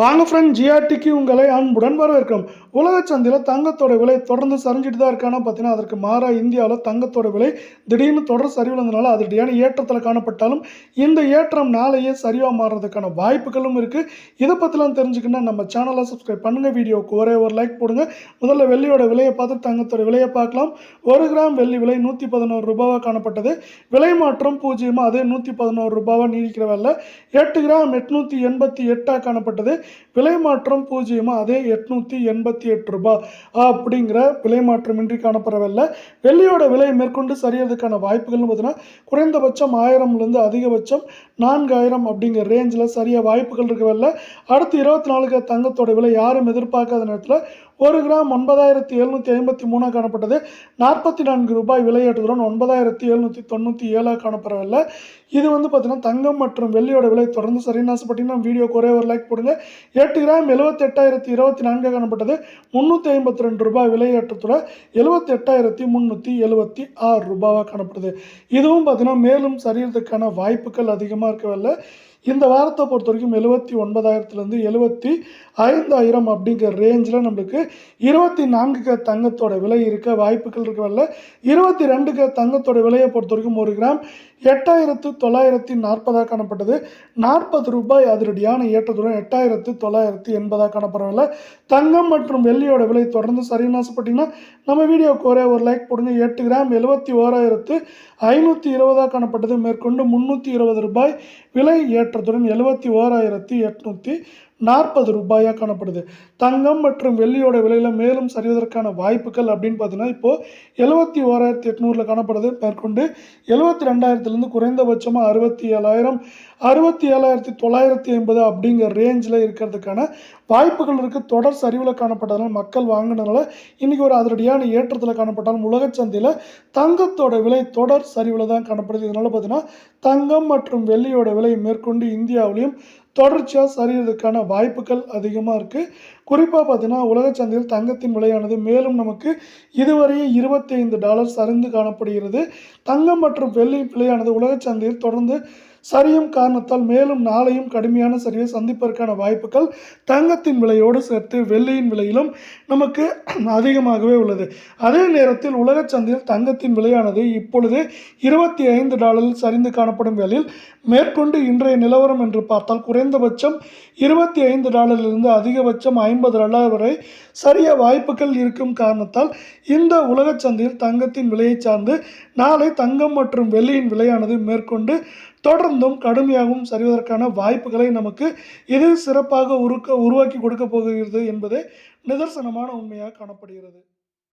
வாங்க ஃப்ரெண்ட் ஜிஆர்டிக்கு உங்களை அன்புடன் வரவேற்கிறோம். உலக சந்தையில் தங்கத்தோட விலை தொடர்ந்து சரிஞ்சிட்டு தான் இருக்கானா பார்த்தீங்கன்னா அதற்கு மாறாக இந்தியாவில் தங்கத்தோட விலை திடீர்னு தொடர் சரிவிழந்தனால அதிரடியான ஏற்றத்தில் காணப்பட்டாலும் இந்த ஏற்றம் நாளையே சரிவாக மாறுறதுக்கான வாய்ப்புகளும் இருக்குது இதை பற்றிலாம் தெரிஞ்சுக்கணும்னா நம்ம சேனலை சப்ஸ்கிரைப் பண்ணுங்கள் வீடியோவுக்கு ஒரே ஒரு லைக் போடுங்க. முதல்ல வெள்ளியோட விலையை பார்த்து தங்கத்தோட விலையை பார்க்கலாம். ஒரு கிராம் வெள்ளி விலை நூற்றி பதினோரு ரூபாவாக காணப்பட்டது. விலை மாற்றம் பூஜ்ஜியமாக அதே நூற்றி பதினோரு ரூபாவாக நீடிக்கிற வேலை எட்டு கிராம் எட்நூற்றி எண்பத்தி எட்டாக காணப்பட்டது. விலை மாற்றம் பூஜ்ஜியமாக அதே எட்நூற்றி எண்பத்தி எட்டு ரூபாய் அப்படிங்கிற விலை மாற்றமின்றி காணப்படவில்லை. வெள்ளியோட விலை மேற்கொண்டு சரியறதுக்கான வாய்ப்புகள்னு பார்த்தீங்கன்னா குறைந்தபட்சம் ஆயிரம்லேருந்து அதிகபட்சம் நான்காயிரம் அப்படிங்கிற ரேஞ்சில் சரியாக வாய்ப்புகள் இருக்கவில்லை அடுத்து இருபத்தி நாலுக்கு தங்கத்தோட விலை யாரும் எதிர்பார்க்காத நேரத்தில் ஒரு கிராம் ஒன்பதாயிரத்தி எழுநூற்றி ஐம்பத்தி மூணாக காணப்பட்டது. நாற்பத்தி நான்கு ரூபாய் விலையேற்றத்துடன் ஒன்பதாயிரத்தி எழுநூற்றி தொண்ணூற்றி ஏழாக காணப்படவில்லை. இது வந்து பார்த்தீங்கன்னா தங்கம் மற்றும் வெள்ளியோட விலை தொடர்ந்து சரின்னு ஆசைப்பட்டீங்கன்னா வீடியோக்கு ஒரே ஒரு லைக் போடுங்க. எட்டு கிராம் எழுபத்தெட்டாயிரத்தி இருபத்தி நான்காக காணப்பட்டது. முந்நூற்றி ஐம்பத்தி ரெண்டு ரூபாய் விலையேற்றத்துடன் எழுபத்தெட்டாயிரத்தி முந்நூற்றி எழுபத்தி ஆறு ரூபாவாக காணப்படுது. இதுவும் பார்த்தீங்கன்னா மேலும் சரியறதுக்கான வாய்ப்புகள் அதிகமாக இருக்கவில்லை. இந்த வாரத்தை பொறுத்த வரைக்கும் எழுபத்தி ஒன்பதாயிரத்துலேருந்து எழுபத்தி ஐந்தாயிரம் அப்படிங்கிற ரேஞ்சில் நம்மளுக்கு இருபத்தி நான்குக்கு தங்கத்தோட விலை இருக்க வாய்ப்புகள் இருக்கவில்லை இருபத்தி ரெண்டுக்கு தங்கத்தோட விலையை பொறுத்த வரைக்கும் ஒரு கிராம் எட்டாயிரத்து தொள்ளாயிரத்தி நாற்பதாக காணப்பட்டது. நாற்பது ரூபாய் அதிரடியான ஏற்றத்துடன் எட்டாயிரத்து தொள்ளாயிரத்தி எண்பதாக காணப்படவில்லை. தங்கம் மற்றும் வெள்ளியோட விலை தொடர்ந்து சரின்னு ஆசைப்பட்டீங்கன்னா நம்ம வீடியோக்கு ஒரே ஒரு லைக் போடுங்க. எட்டு கிராம் எழுபத்தி ஓராயிரத்து ஐநூற்றி இருபதாக காணப்பட்டது. மேற்கொண்டு முந்நூற்றி இருபது ரூபாய் விலை ஏற்றத்துடன் எழுபத்தி ஓராயிரத்தி எட்நூற்றி நாற்பது ரூபாயாக காணப்படுது. தங்கம் மற்றும் வெள்ளியோட விலையில் மேலும் சரிவதற்கான வாய்ப்புகள் அப்படின்னு பார்த்தீங்கன்னா இப்போது எழுபத்தி ஓராயிரத்தி எட்நூறில் காணப்படுது. மேற்கொண்டு எழுபத்தி ரெண்டாயிரத்துலேருந்து குறைந்தபட்சமாக அறுபத்தி ஏழாயிரம் அறுபத்தி ஏழாயிரத்தி தொள்ளாயிரத்தி ஐம்பது அப்படிங்கிற ரேஞ்சில் இருக்கிறதுக்கான வாய்ப்புகள் இருக்குது தொடர் சரிவில் காணப்பட்டதுனால மக்கள் வாங்கினதுனால இன்றைக்கி ஒரு அதிரடியான ஏற்றத்தில் காணப்பட்டாலும் உலகச்சந்தையில் தங்கத்தோட விலை தொடர் சரிவில் தான் காணப்படுது. இதனால் பார்த்தீங்கன்னா தங்கம் மற்றும் வெள்ளியோட விலை மேற்கொண்டு இந்தியாவிலையும் தொடர்ச்சியாக சரியறதுக்கான வாய்ப்புகள் அதிகமாக இருக்குது குறிப்பாக பார்த்தீங்கன்னா உலக சந்தையில் தங்கத்தின் விலையானது மேலும் நமக்கு இதுவரையே இருபத்தி ஐந்து டாலர் சரிந்து காணப்படுகிறது. தங்கம் மற்றும் வெள்ளி விலையானது உலக சந்தையில் தொடர்ந்து சரியும் காரணத்தால் மேலும் நாளையும் கடுமையான சரிவை சந்திப்பதற்கான வாய்ப்புகள் தங்கத்தின் விலையோடு சேர்த்து வெள்ளியின் விலையிலும் நமக்கு அதிகமாகவே உள்ளது. அதே நேரத்தில் உலக சந்தையில் தங்கத்தின் விலையானது இப்பொழுது இருபத்தி ஐந்து டாலரில் சரிந்து காணப்படும் வேளையில் மேற்கொண்டு இன்றைய நிலவரம் என்று பார்த்தால் குறைந்தபட்சம் இருபத்தி ஐந்து டாலரிலிருந்து அதிகபட்சம் ஐம்பது டாலர் வரை சரிய வாய்ப்புகள் இருக்கும் காரணத்தால் இந்த உலக சந்தையில் தங்கத்தின் விலையை சார்ந்து நாளை தங்கம் மற்றும் வெள்ளியின் விலையானது மேற்கொண்டு தொடர்ந்து தொடர்ந்தும் கடுமையாகவும் சரிவதற்கான வாய்ப்புகளை நமக்கு இது சிறப்பாக உருக்க உருவாக்கி கொடுக்க போகிறது என்பதே நிதர்சனமான உண்மையாக காணப்படுகிறது.